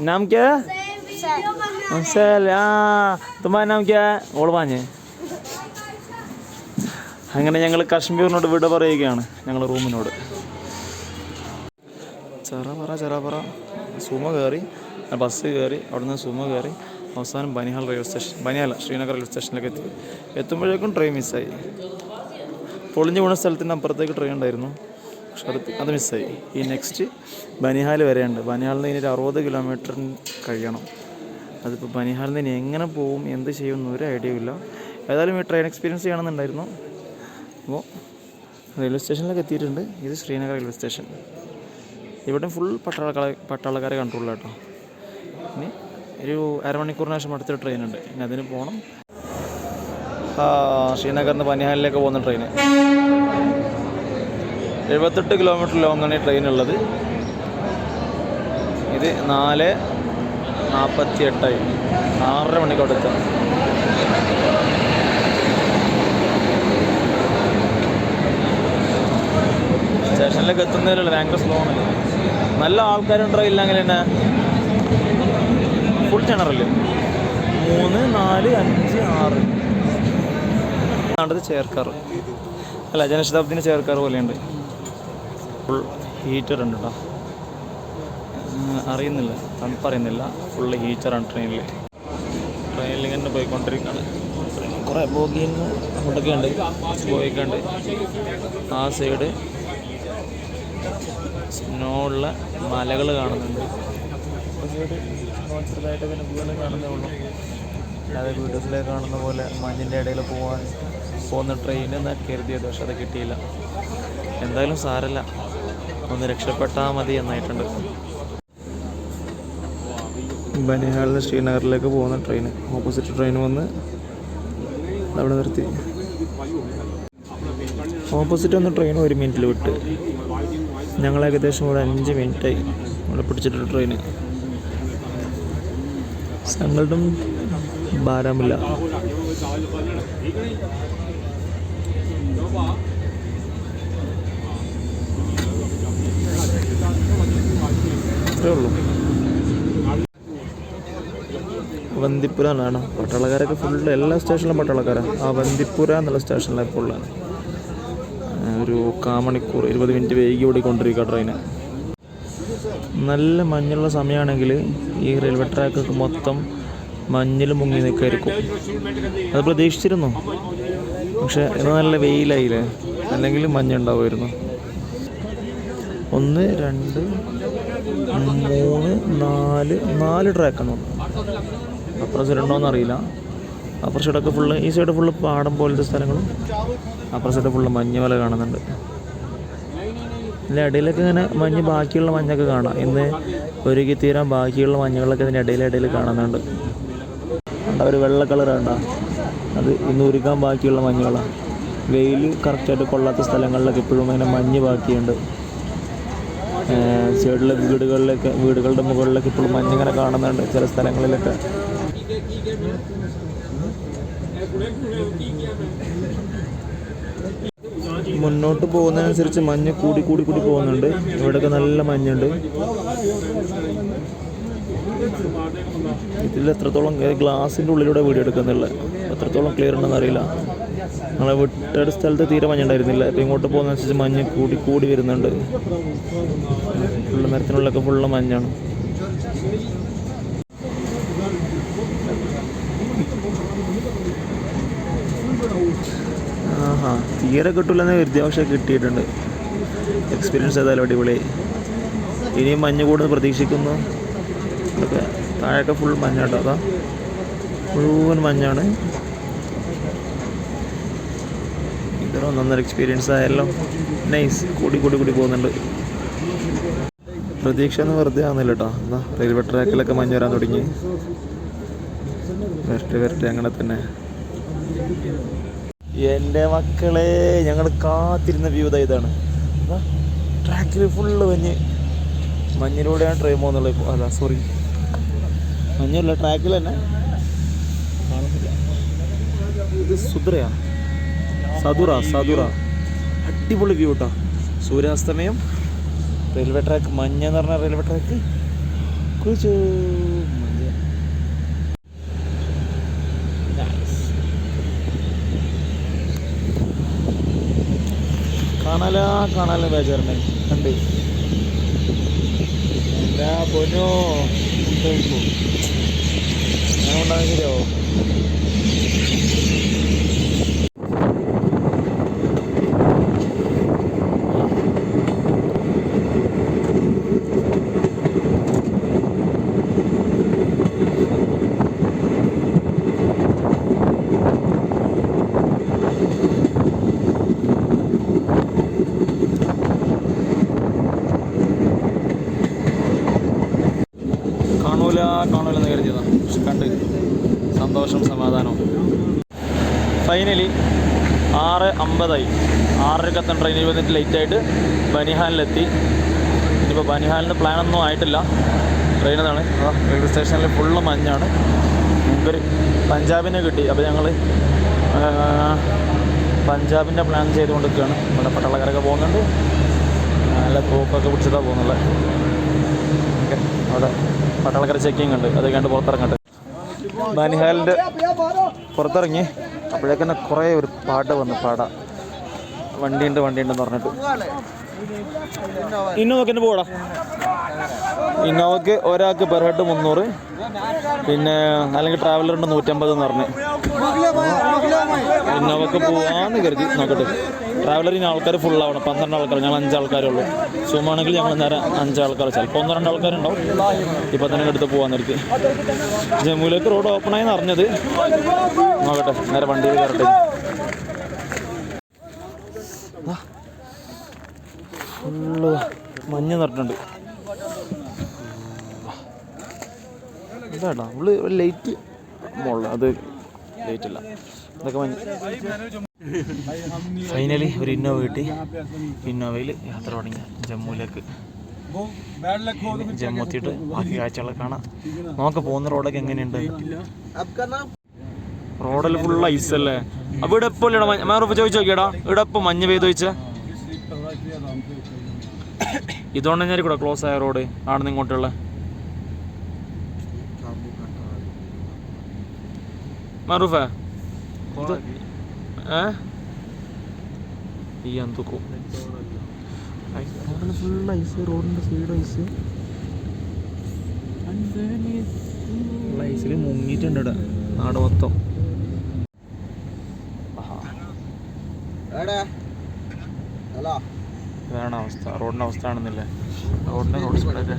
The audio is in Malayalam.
नाम क्या है सैल हाँ तुम्हारा नाम क्या है ഓൾവാഞ്ഞ് അങ്ങനെ ഞങ്ങൾ കശ്മീരിനോട് വിട പറയുകയാണ് ഞങ്ങൾ റൂമിനോട് ചെറപറ ചെറപറ സുമ കയറി ബസ് കയറി അവിടുന്ന് സുമ കയറി അവസാനം Banihal railway station Banihal Srinagar railway സ്റ്റേഷനിലേക്ക് എത്തി എത്തുമ്പോഴേക്കും ട്രെയിൻ മിസ്സായി പൊളിഞ്ഞു വീണ സ്ഥലത്തിൻ്റെ അപ്പുറത്തേക്ക് ട്രെയിൻ ഉണ്ടായിരുന്നു പക്ഷെ അത് മിസ്സായി. ഈ നെക്സ്റ്റ് ബനിഹാൽ വരെയുണ്ട്. ബനിഹാലിൽ നിന്ന് ഇനി അറുപത് കിലോമീറ്റർ കഴിയണം. അതിപ്പോൾ ബനിഹാലിൽ നിന്ന് എങ്ങനെ പോവും എന്ത് ചെയ്യും ഒരു ഐഡിയ ഇല്ല. ഏതായാലും ഈ ട്രെയിൻ എക്സ്പീരിയൻസ് ചെയ്യണമെന്നുണ്ടായിരുന്നു അപ്പോൾ റെയിൽവേ സ്റ്റേഷനിലൊക്കെ എത്തിയിട്ടുണ്ട്. ഇത് ശ്രീനഗർ റെയിൽവേ സ്റ്റേഷൻ ഇവിടെ ഫുൾ പട്ടാളക്കാരെ പട്ടാളക്കാരെ കൺട്രോളില്ല കേട്ടോ ഇനി ഒരു അരമണിക്കൂറിന് ശേഷം അടുത്തൊരു ട്രെയിൻ ഉണ്ട്. ഇനി അതിന് പോകണം ശ്രീനഗറിൽ നിന്ന് പനിഹാലിലേക്ക് പോകുന്ന ട്രെയിൻ എഴുപത്തെട്ട് കിലോമീറ്റർ ലോങ്ങാണ് ഈ ട്രെയിൻ ഉള്ളത്. ഇത് നാല് നാൽപ്പത്തി എട്ടായി ആറര മണിക്കോടെ എത്താം. സ്റ്റേഷനിലേക്ക് എത്തുന്നതിലുള്ള ഭയങ്കര സ്ലോ ആണ്. നല്ല ആൾക്കാരുണ്ടോ ഇല്ലെങ്കിൽ തന്നെ? ഫുൾ ജനറൽ മൂന്ന് നാല് അഞ്ച് ആറ്. ചേർക്കാറ്. അല്ല ജനശതാബ്ദിന് ചേർക്കാറ് പോലെയുണ്ട്. ഫുൾ ഹീറ്റർ ഉണ്ട് അറിയുന്നില്ല. തണുപ്പറിയുന്നില്ല. ഫുൾ ഹീറ്ററാണ് ട്രെയിനിൽ ട്രെയിനിൽ ഇങ്ങനെ പോയിക്കൊണ്ടിരിക്കുകയാണ് കുറേ ബോഗിയിൽ നിന്ന് അങ്ങോട്ടൊക്കെ ഉണ്ട്. ബോയൊക്കെ ആ സൈഡ് സ്നോ ഉള്ള മലകൾ കാണുന്നുണ്ട്. അല്ലാതെ വീട്ടിലെ കാണുന്ന പോലെ മഞ്ഞിന്റെ ഇടയിൽ പോകാൻ പോകുന്ന ട്രെയിൻ എന്നാൽ കരുതിയത്. പക്ഷെ അത് കിട്ടിയില്ല. എന്തായാലും സാരല്ല. ഒന്ന് രക്ഷപ്പെട്ടാൽ മതി എന്നായിട്ടുണ്ട്. ബനിഹാളിൽ നിന്ന് ശ്രീനഗറിലേക്ക് പോകുന്ന ട്രെയിൻ. ഓപ്പോസിറ്റ് ട്രെയിൻ വന്ന് അവിടെ നിർത്തി. ഓപ്പോസിറ്റ് വന്ന് ട്രെയിൻ ഒരു മിനിറ്റിൽ വിട്ട്. ഞങ്ങൾ ഏകദേശം ഇവിടെ അഞ്ച് മിനിറ്റായി ഇവിടെ പിടിച്ചിട്ടുണ്ട് ട്രെയിന് സങ്കൽഡും ബാരാമില്ല അത്രേ ഉള്ളൂ. വന്തിപ്പുര എന്നാണ് പട്ടാളക്കാരൊക്കെ ഫുള്ള് എല്ലാ സ്റ്റേഷനിലും പട്ടാളക്കാരാണ് ആ വന്തിപ്പുര എന്നുള്ള സ്റ്റേഷനിലാണ് ഉള്ളത് ഒരു കാമണിക്കൂർ ഇരുപത് മിനിറ്റ് വൈകി ഓടിക്കൊണ്ടിരിക്കുക ട്രെയിന് നല്ല മഞ്ഞുള്ള സമയമാണെങ്കിൽ ഈ റെയിൽവേ ട്രാക്കൊക്കെ മൊത്തം മഞ്ഞിൽ മുങ്ങി നിൽക്കായിരിക്കും അത് പ്രതീക്ഷിച്ചിരുന്നു. പക്ഷെ ഇന്ന് നല്ല വെയിലായില്ലേ? അല്ലെങ്കിൽ മഞ്ഞുണ്ടാവുമായിരുന്നു. ഒന്ന് രണ്ട് മൂന്ന് നാല് നാല് ട്രാക്കാണ് വന്നത് അപ്പുറം സൈഡ് ഉണ്ടോയെന്ന് അറിയില്ല അപ്പുറം സൈഡൊക്കെ ഫുള്ള് ഈ സൈഡ് ഫുള്ള് പാടം പോലത്തെ സ്ഥലങ്ങളും അപ്പുറം സൈഡ് ഫുള്ള് മഞ്ഞ് പോലെ കാണുന്നുണ്ട്. ഇതിന്റെ ഇടയിലൊക്കെ ഇങ്ങനെ മഞ്ഞ് ബാക്കിയുള്ള മഞ്ഞൊക്കെ കാണാം. ഇന്ന് ഒരുക്കി തീരാൻ ബാക്കിയുള്ള മഞ്ഞുകളൊക്കെ ഇതിന്റെ ഇടയിലിടയിൽ കാണുന്നുണ്ട്. കണ്ട ഒരു വെള്ള കളർ കണ്ട? അത് ഇന്ന് ഒരുക്കാൻ ബാക്കിയുള്ള മഞ്ഞുകളാണ് വെയിൽ കറക്റ്റായിട്ട് കൊള്ളാത്ത സ്ഥലങ്ങളിലൊക്കെ ഇപ്പോഴും അങ്ങനെ മഞ്ഞ് ബാക്കിയുണ്ട്. സൈഡിലെ വീടുകളിലൊക്കെ വീടുകളുടെ മുകളിലൊക്കെ ഇപ്പോഴും മഞ്ഞിങ്ങനെ കാണുന്നുണ്ട് ചില സ്ഥലങ്ങളിലൊക്കെ. മുന്നോട്ട് പോകുന്നതിനനുസരിച്ച് മഞ്ഞ് കൂടി കൂടി കൂടി പോകുന്നുണ്ട്. ഇവിടെയൊക്കെ നല്ല മഞ്ഞുണ്ട്. ഇതിൽ എത്രത്തോളം ഗ്ലാസിന്റെ ഉള്ളിലൂടെ വീഡിയോ എടുക്കുന്നില്ല എത്രത്തോളം ക്ലിയർ ഉണ്ടെന്ന് അറിയില്ല. നമ്മളെ വിട്ടടുത്ത സ്ഥലത്ത് തീരെ മഞ്ഞുണ്ടായിരുന്നില്ല. ഇപ്പം ഇങ്ങോട്ട് പോകുന്നതനുസരിച്ച് മഞ്ഞ് കൂടി കൂടി വരുന്നുണ്ട്. Full മരത്തിനുള്ളൊക്കെ full മഞ്ഞാണ്. ആഹാ തീരെ കിട്ടില്ലെന്ന് കരുതി പക്ഷെ കിട്ടിയിട്ടുണ്ട്. എക്സ്പീരിയൻസ് ഏതായാലും അടിപൊളി. ഇനിയും മഞ്ഞ് കൂടുന്നത് പ്രതീക്ഷിക്കുന്നു. ഇതൊക്കെ താഴെയൊക്കെ ഫുൾ മഞ്ഞാട്ടോ അതാ? മുഴുവൻ മഞ്ഞാണ്. ഇതൊരു നല്ലൊരു എക്സ്പീരിയൻസ് ആയല്ലോ നൈസ് കൂടി കൂടി കൂടി പോകുന്നുണ്ട്. പ്രതീക്ഷ ഒന്നും വെറുതെ ആവുന്നില്ല കേട്ടോ എന്നാ റെയിൽവേ ട്രാക്കിലൊക്കെ മഞ്ഞ് വരാൻ തുടങ്ങി. വരട്ടെ വരട്ടെ അങ്ങനെ തന്നെ. എന്റെ മക്കളെ ഞങ്ങൾ കാത്തിരുന്ന വ്യൂ ഇതാ ഇതാണ്. ട്രാക്കിൽ ഫുള്ള് മഞ്ഞ്. മഞ്ഞിലൂടെയാണ് ട്രെയിൻ പോകുന്നുള്ളത് ഇപ്പോൾ അല്ല സോറി മഞ്ഞല്ല ട്രാക്കിൽ തന്നെ. കാണുന്നില്ല. ഇത് സുദ്രയാ. സതുറ സതുറ അടിപൊളി വ്യൂ കേട്ടോ സൂര്യാസ്തമയം റെയിൽവേ ട്രാക്ക് മഞ്ഞ എന്ന് പറഞ്ഞ റെയിൽവേ ട്രാക്ക് കുളിച്ചു. മഞ്ഞ. കാണാല കാണാല ബേജാറുണ്ട് കണ്ട്? എന്താ പൊന്നോ? ഞാൻ ഉണ്ടാകുന്ന ശരിയാവോ കാണൂല കാണൂല എന്ന് കരുതിയതാണ് പക്ഷെ കണ്ട് സന്തോഷം സമാധാനവും. ഫൈനലി ആറ് അമ്പതായി. ആറരക്ക് ട്രെയിനിൽ വന്നിട്ട് ലേറ്റായിട്ട് ബനിഹാലിലെത്തി. ഇനിയിപ്പോൾ ബനിഹാലിന് പ്ലാനൊന്നും ആയിട്ടില്ല. ട്രെയിൻ അതാണ് റെയിൽവേ സ്റ്റേഷനിൽ ഫുള്ള് മഞ്ഞാണ്. മുമ്പ് പഞ്ചാബിനെ കിട്ടി. അപ്പോൾ ഞങ്ങൾ പഞ്ചാബിന്റെ പ്ലാൻ ചെയ്തുകൊണ്ടിരിക്കുകയാണ്. ഇവിടെ പട്ടാളക്കാരൊക്കെ പോകുന്നുണ്ട്. നല്ല തോക്കൊക്കെ പിടിച്ചിട്ടാണ് പോകുന്നുള്ളത് ഓക്കെ അവിടെ പട്ടാളക്കാർ ചെക്കിങ് ഉണ്ട്. അത് കണ്ട് പുറത്തിറങ്ങട്ടെ. ബനിഹാലിന്റെ പുറത്തിറങ്ങി. അപ്പോഴേക്കന്നെ കുറേ ഒരു പാട്ട് വന്നു പാട. വണ്ടിയുണ്ട് വണ്ടിയുണ്ടെന്ന് പറഞ്ഞിട്ട്. ഇന്നോവക്ക് തന്നെ പോടാ. ഇന്നോവക്ക് ഒരാൾക്ക് പെർ ഹെഡ് മുന്നൂറ്. പിന്നെ അല്ലെങ്കിൽ ട്രാവലറിന്റെ നൂറ്റമ്പത് എന്ന് പറഞ്ഞ്. ഇന്നോവക്ക് പോവാന്ന് കരുതി നോക്കട്ടെ. ട്രാവലറിന് ആൾക്കാർ ഫുൾ ആവണം പന്ത്രണ്ട് ആൾക്കാർ ഞങ്ങൾ അഞ്ചാൾക്കാരേ ഉള്ളൂ. സുമാണെങ്കിൽ ഞങ്ങൾ നേരെ അഞ്ചാൾക്കാർ ചിലപ്പോൾ. ഒന്ന് രണ്ട് ആൾക്കാരുണ്ടാവും. ഇപ്പം തന്നെ എടുത്ത് പോകാൻ നിർത്തി ജമ്മുവിലേക്ക് റോഡ് ഓപ്പൺ ഓപ്പണായി അറിഞ്ഞത്. നോക്കട്ടെ നേരെ വണ്ടിയിൽ കയറട്ടെ. ഫുള്ള് മഞ്ഞ് നിറട്ടുണ്ട് ഇതാട്ടാ നമ്മൾ ലൈറ്റ് മുകളിൽ അത് ലൈറ്റ് അല്ല. ഇതൊക്കെ ഫൈനലി ഒരു ഇന്നോവ കിട്ടി. ഇന്നോവയിൽ യാത്ര തുടങ്ങി. ജമ്മുവിലേക്ക്. ജമ്മു എത്തിയിട്ട് ബാക്കി കാഴ്ചകളൊക്കെ കാണാം. നമുക്ക് പോകുന്ന റോഡൊക്കെ എങ്ങനെയുണ്ട്? റോഡിൽ ഫുൾ ഐസ് അല്ലേ? അപ്പൊ ഇവിടെ ഇപ്പോൾ ചോദിച്ചു നോക്കിയടാ. ഇവിടെ ഇപ്പൊ മഞ്ഞ് പെയ്ത് ചോദിച്ചാ? ഇതുകൊണ്ട് ഞാൻ കൂടെ ക്ലോസ് ആയ റോഡ് ആണെന്ന് ഇങ്ങോട്ടുള്ള. മാറൂഫേ ഇത് ഏ ഈ എന്തൊക്കെ റോഡിൽ ഫുൾ ഐസ് റോഡിന്റെ സൈഡ് ഐസ് ഐസിൽ മുങ്ങിയിട്ടുണ്ട് ഇവിടെ നാട് മൊത്തം. വേണ അവസ്ഥ. റോഡിന്റെ അവസ്ഥ ആണെന്നില്ലേ റോഡിന്റെ റോഡ് സ്പീഡൊക്കെ